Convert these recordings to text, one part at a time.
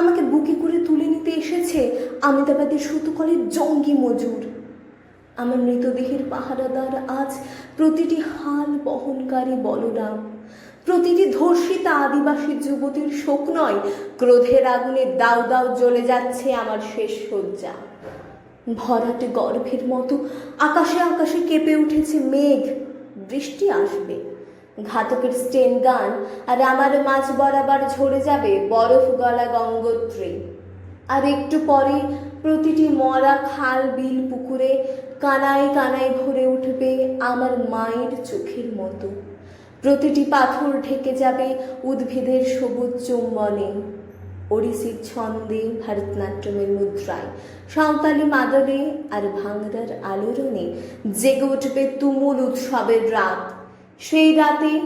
আমাকে বুকে করে তুলে নিতে এসেছে আমেদাবাদের সুতকলের জঙ্গি মজুর। আমার মৃতদেহের পাহারাদার আজ প্রতিটি হাল বহনকারী বলরাম, প্রতিটি ধর্ষিতা আদিবাসী যুবতীর শোক নয়, ক্রোধের আগুনে দাউ দাউ জ্বলে যাচ্ছে আমার শেষ শয্যা। ভরাট গর্ভের মতো আকাশে আকাশে কেঁপে উঠেছে মেঘ, বৃষ্টি আসবে। ঘাতকের স্টেন গান, আর আমার মাছ বরাবর ঝরে যাবে বরফ গলা গঙ্গোত্রী। আর একটু পরে প্রতিটি মরা খাল বিল পুকুরে কানায় কানায় ভরে উঠবে আমার মায়ের চোখের মতো। প্রতিটি পাথর ঢেকে যাবে উদ্ভিদের সবুজ চুম্বনে। ওড়িশির ছন্দে ভারতনাট্যমের মুদ্রায়, সাঁওতালি মাদলে আর ভাঙড়ার আলোড়নে জেগে উঠবে তুমুল উৎসবের রাত। সেই রাতে,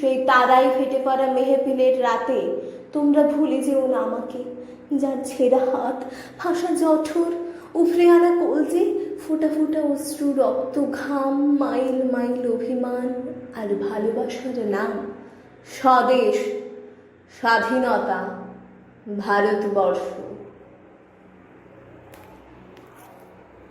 সেই তারায় ফেটে পড়া মেহফিলের রাতে তোমরা ভুলে যেও না আমাকে। যার ছেঁড়া হাত ফাঁসা জঠর, উফরে আনা কলজে ফোটা ফোটা অশ্রু, রক্ত, ঘাম, মাইল মাইল অভিমান আর ভালোবাসার নাম। স্বদেশ, স্বাধীনতা, ভারতবর্ষ।